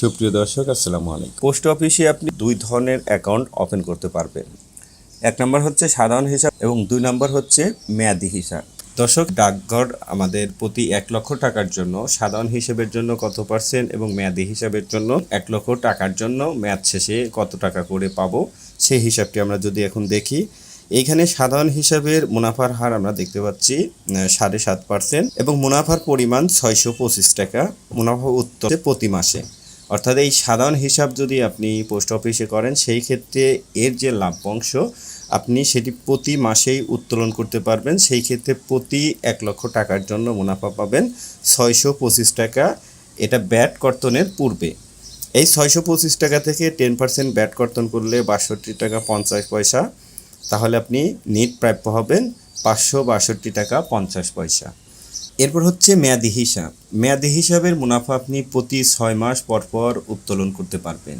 সুপ্রিয় দর্শক, আসসালামু আলাইকুম। পোস্ট অফিসে আপনি দুই ধরনের অ্যাকাউন্ট ওপেন করতে পারবেন। এক নম্বর হচ্ছে সাধারণ হিসাব এবং দুই নম্বর হচ্ছে মেয়াদি হিসাব। দর্শক, ডাকঘর আমাদের প্রতি এক লক্ষ টাকার জন্য, সাধারণ হিসেবের জন্য কত পার্সেন্ট এবং মেয়াদি হিসাবের জন্য এক লক্ষ টাকার জন্য মেয়াদ শেষে কত টাকা করে পাবো? সেই হিসাবটি আমরা যদি এখন দেখি, এইখানে সাধারণ হিসাবের মুনাফার হার আমরা দেখতে পাচ্ছি সাড়ে সাত পার্সেন্ট এবং মুনাফার পরিমাণ ছয়শো পঁচিশ টাকা। মুনাফা উত্তর প্রতি মাসে। অর্থাৎ এই সাধারণ হিসাব যদি আপনি পোস্ট অফিসে করেন, সেই ক্ষেত্রে এর যে লাভ্যাংশ আপনি সেটি প্রতি মাসেই উত্তোলন করতে পারবেন। সেই ক্ষেত্রে প্রতি এক লক্ষ টাকার জন্য মুনাফা পাবেন ছয়শো পঁচিশ টাকা। এটা ব্যাট কর্তনের পূর্বে। এই ছয়শো পঁচিশ টাকা থেকে টেন পার্সেন্ট ব্যাট কর্তন করলে বাষট্টি টাকা পঞ্চাশ পয়সা। তাহলে আপনি নিট প্রাপ্য হবেন পাঁচশো বাষট্টি টাকা পঞ্চাশ পয়সা। এরপর হচ্ছে মেয়াদি হিসাব। মেয়াদি হিসাবের মুনাফা আপনি প্রতি ছয় মাস পর পর উত্তোলন করতে পারবেন।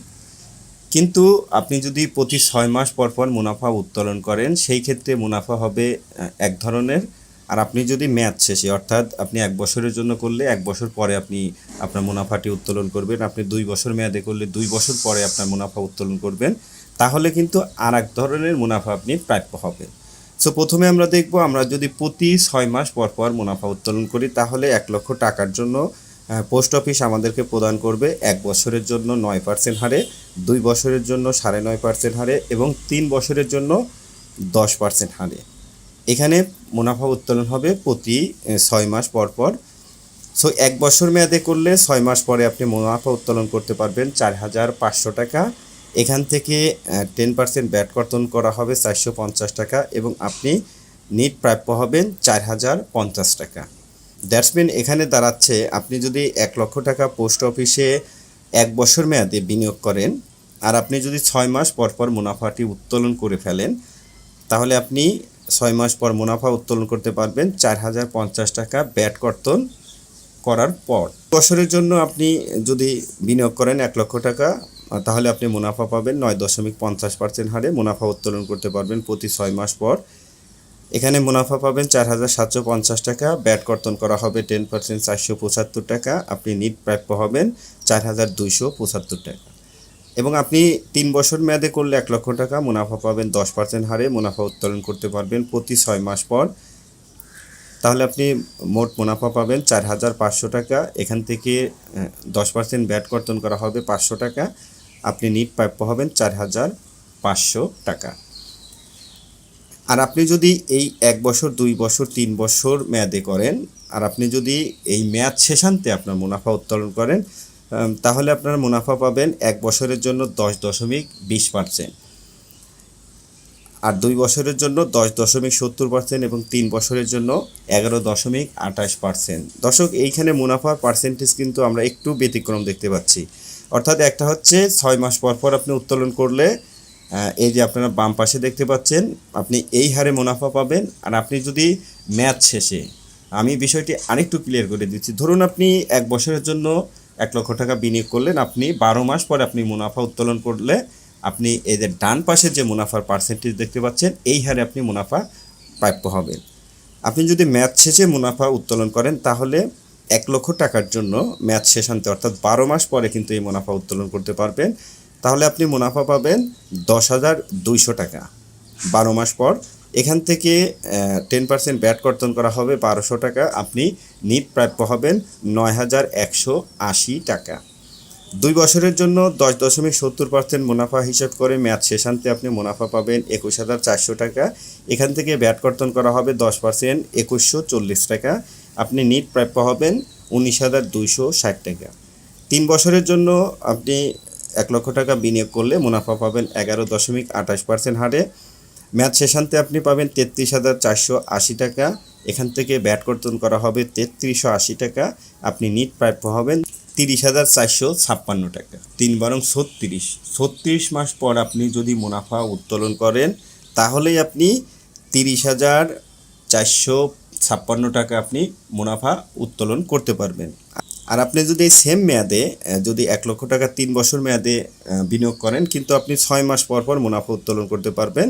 কিন্তু আপনি যদি প্রতি ছয় মাস পর পর মুনাফা উত্তোলন করেন, সেই ক্ষেত্রে মুনাফা হবে এক ধরনের। আর আপনি যদি মেয়াদ শেষে, অর্থাৎ আপনি এক বছরের জন্য করলে, এক বছর পরে আপনি আপনার মুনাফাটি উত্তোলন করবেন। আপনি দুই বছর মেয়াদে করলে দুই বছর পরে আপনার মুনাফা উত্তোলন করবেন। তাহলে কিন্তু আর এক ধরনের মুনাফা আপনি প্রাপ্য হবেন। সো প্রথমে আমরা দেখব, আমরা যদি প্রতি ছয় মাস পর পর মুনাফা উত্তোলন করি, তাহলে এক লক্ষ টাকার জন্য পোস্ট অফিস আমাদেরকে প্রদান করবে এক বছরের জন্য নয় পার্সেন্ট হারে, দুই বছরের জন্য সাড়ে নয় পার্সেন্ট হারে এবং তিন বছরের জন্য দশ পার্সেন্ট হারে। এখানে মুনাফা উত্তোলন হবে প্রতি ছয় মাস পর পর। সো, এক বছর মেয়াদে করলে ছয় মাস পরে আপনি মুনাফা উত্তোলন করতে পারবেন চার হাজার পাঁচশো টাকা। এখান থেকে টেন পার্সেন্ট ব্যাট কর্তন করা হবে চারশো পঞ্চাশ টাকা এবং আপনি নিট প্রাপ্য হবেন চার হাজার পঞ্চাশ টাকা। দ্যাটস মিন এখানে দাঁড়াচ্ছে, আপনি যদি এক লক্ষ টাকা পোস্ট অফিসে এক বছর মেয়াদে বিনিয়োগ করেন আর আপনি যদি ছয় মাস পর পর মুনাফাটি উত্তোলন করে ফেলেন, তাহলে আপনি ছয় মাস পর মুনাফা উত্তোলন করতে পারবেন চার হাজার পঞ্চাশ টাকা ব্যাট কর্তন করার পর। বছরের জন্য আপনি যদি বিনিয়োগ করেন এক লক্ষ টাকা তাহলে আপনি মুনাফা পাবেন নয় দশমিক পঞ্চাশ পার্সেন্ট হারে। মুনাফা উত্তোলন করতে পারবেন প্রতি ছয় মাস পর। এখানে মুনাফা পাবেন চার হাজার সাতশো পঞ্চাশ টাকা। ব্যাট কর্তন করা হবে টেন পার্সেন্ট চারশো পঁচাত্তর টাকা। আপনি নিট প্রাপ্য হবেন চার হাজার দুইশো পঁচাত্তর টাকা। এবং আপনি তিন বছর মেয়াদে করলে এক লক্ষ টাকা। মুনাফা পাবেন দশ পার্সেন্ট হারে। মুনাফা উত্তোলন করতে পারবেন প্রতি ছয় মাস পর। তাহলে আপনি মোট মুনাফা পাবেন চার হাজার পাঁচশো টাকা। এখান থেকে দশ পার্সেন্ট ব্যাট কর্তন করা হবে পাঁচশো টাকা। আপনি নিট প্রাপ্য হবেন চার হাজার পাঁচশো টাকা। আর আপনি যদি এই এক বছর, দুই বছর, তিন বছর মেয়াদে করেন, আর আপনি যদি এই মেয়াদ শেষান্তে আপনার মুনাফা উত্তোলন করেন তাহলে আপনার মুনাফা পাবেন এক বছরের জন্য দশ দশমিক বিশ পার্সেন্ট। আর দুই বছরের জন্য দশ দশমিক সত্তর পার্সেন্ট এবং তিন বছরের জন্য এগারো দশমিক আঠাশ পার্সেন্ট। দর্শক, এইখানে মুনাফার পার্সেন্টেজ কিন্তু আমরা একটু ব্যতিক্রম দেখতে পাচ্ছি। অর্থাৎ একটা হচ্ছে ছয় মাস পর পর আপনি উত্তোলন করলে এই যে আপনারা বাম পাশে দেখতে পাচ্ছেন, আপনি এই হারে মুনাফা পাবেন। আর আপনি যদি ম্যাচ শেষে, আমি বিষয়টি আরেকটু ক্লিয়ার করে দিচ্ছি। ধরুন আপনি এক বছরের জন্য এক লক্ষ টাকা বিনিয়োগ করলেন, আপনি বারো মাস পরে আপনি মুনাফা উত্তোলন করলে, আপনি যে ডান পাশে যে মুনাফার পার্সেন্টেজ দেখতে পাচ্ছেন, এই হারে আপনি মুনাফা প্রাপ্য হবেন। আপনি যদি ম্যাচ শেষে মুনাফা উত্তোলন করেন, তাহলে এক লক্ষ টাকার জন্য ম্যাচ শেষান্তে অর্থাৎ বারো মাস পরে কিন্তু এই মুনাফা উত্তোলন করতে পারবেন। তাহলে আপনি মুনাফা পাবেন দশ হাজার দুইশো টাকা। বারো মাস পর এখান থেকে টেন পার্সেন্ট ব্যাট কর্তন করা হবে বারোশো টাকা। আপনি নিট প্রাপ্য হবেন নয় হাজার একশো আশি টাকা। দুই বছরের জন্য দশ দশমিক সত্তর পার্সেন্ট মুনাফা হিসাব করে ম্যাচ শেষান্তে আপনি মুনাফা পাবেন একুশ হাজার চারশো টাকা। এখান থেকে ব্যাট কর্তন করা হবে দশ পার্সেন্ট একুশশো চল্লিশ টাকা। আপনি নিট প্রাপ্য হবেন উনিশ হাজার দুইশো ষাট টাকা। তিন বছরের জন্য আপনি এক লক্ষ টাকা বিনিয়োগ করলে মুনাফা পাবেন এগারো দশমিক আঠাশ পার্সেন্ট হারে। ম্যাচ শেষান্তে আপনি পাবেন তেত্রিশ হাজার চারশো আশি টাকা। এখান থেকে ব্যাট কর্তন করা হবে তেত্রিশশো আশি টাকা। আপনি নিট প্রাপ্য হবেন তিরিশ হাজার চারশো ছাপ্পান্ন টাকা। তিন বরং ছত্রিশ। ছত্রিশ মাস পর আপনি যদি মুনাফা উত্তোলন করেন, তাহলেই আপনি তিরিশ হাজার চারশো ছাপ্পান্ন টাকা আপনি মুনাফা উত্তোলন করতে পারবেন। আর আপনি যদি এই সেম মেয়াদে যদি এক লক্ষ টাকা তিন বছর মেয়াদে বিনিয়োগ করেন, কিন্তু আপনি ছয় মাস পর পর মুনাফা উত্তোলন করতে পারবেন,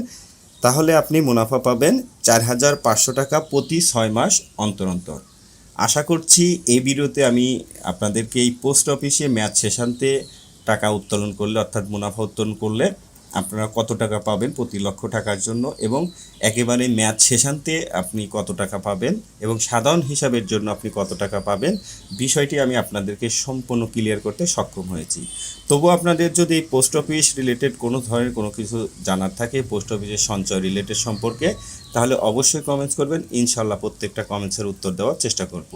তাহলে আপনি মুনাফা পাবেন চার হাজার পাঁচশো টাকা প্রতি ছয় মাস অন্তর অন্তর। আশা করছি এই ভিডিওতে আমি আপনাদেরকে এই পোস্ট অফিসে ম্যাচ শেষান্তে টাকা উত্তোলন করলে, অর্থাৎ মুনাফা উত্তোলন করলে আপনারা কত টাকা পাবেন প্রতি লক্ষ টাকার জন্য এবং একেবারে ম্যাচ শেষান্তে আপনি কত টাকা পাবেন এবং সাধারণ হিসাবের জন্য আপনি কত টাকা পাবেন, বিষয়টি আমি আপনাদেরকে সম্পূর্ণ ক্লিয়ার করতে সক্ষম হয়েছি। তবু আপনাদের যদি পোস্ট অফিস রিলেটেড কোনো ধরনের কোনো কিছু জানার থাকে পোস্ট অফিসের সঞ্চয় রিলেটেড সম্পর্কে, তাহলে অবশ্যই কমেন্টস করবেন। ইনশাল্লাহ প্রত্যেকটা কমেন্টসের উত্তর দেওয়ার চেষ্টা করব।